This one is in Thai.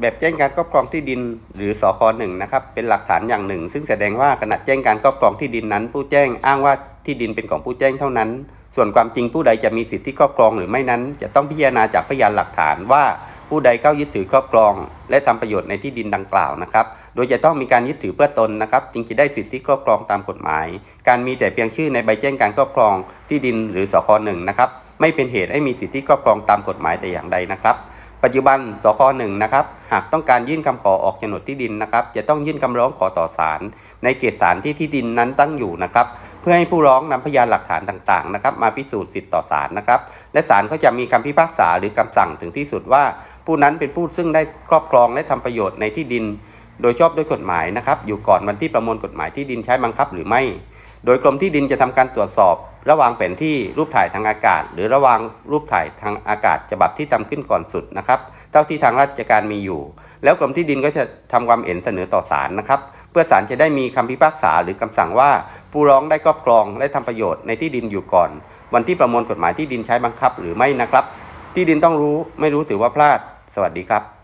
แบบแจ้งการครอบครองที่ดินหรือสคหนึ่งนะครับเป็นหลักฐานอย่างหนึ่ง ซึ่งแสดงว่าขณะแจ้งการครอบครองที่ดินนั้น ผู้แจ้งอ้างว่าที่ดินเป็นของผู้แจ้งเท่านั้น ส่วนความจริงผู้ใดจะมีสิทธิครอบครองหรือไม่นั้น จะต้องพิจารณาจากพยานหลักฐานว่าผู้ใดเข้ายึดถือครอบครอง และทำประโยชน์ในที่ดินดังกล่าวนะครับ โดยจะต้องมีการยึดถือเพื่อตนนะครับ จึงจะได้สิทธิครอบครองตามกฎหมาย การมีแต่เพียงชื่อในใบแจ้งการครอบครองที่ดินหรือสคหนึ่งนะครับไม่เป็นเหตุให้มีสิทธิครอบครองตามกฎหมายแต่อย่างใดนะครับ ปัจจุบันสคหนึ่งนะครับหากต้องการยื่นคำขอออกโฉนดที่ดินนะครับ จะต้องยื่นคำร้องขอต่อศาลในเขตศาลที่ที่ดินนั้นตั้งอยู่นะครับ เพื่อให้ผู้ร้องนำพยานหลักฐานต่างๆนะครับ มาพิสูจน์สิทธิ์ต่อศาลนะครับ และศาลก็จะมีคำพิพากษาหรือคำสั่งถึงที่สุดว่า ผู้นั้นเป็นผู้ซึ่งได้ครอบครองและทำประโยชน์ในที่ดิน โดยชอบด้วยกฎหมายนะครับ อยู่ก่อนวันที่ประมวลกฎหมายที่ดินใช้บังคับหรือไม่ โดยกรมที่ดินจะทำการตรวจสอบ ระหว่างแผนที่รูปถ่ายทางอากาศ หรือระหว่างรูปถ่ายทางอากาศฉบับที่ทำขึ้นก่อนสุดนะครับเท่าที่ทางราชการมีอยู่ แล้วกรมที่ดินก็จะทำความเห็นเสนอต่อศาลนะครับ เพื่อศาลจะได้มีคำพิพากษาหรือคำสั่งว่า ผู้ร้องได้ครอบครองและทำประโยชน์ในที่ดินอยู่ก่อน วันที่ประมวลกฎหมายที่ดินใช้บังคับหรือไม่นะครับ ที่ดินต้องรู้ไม่รู้ถือว่าพลาด สวัสดีครับ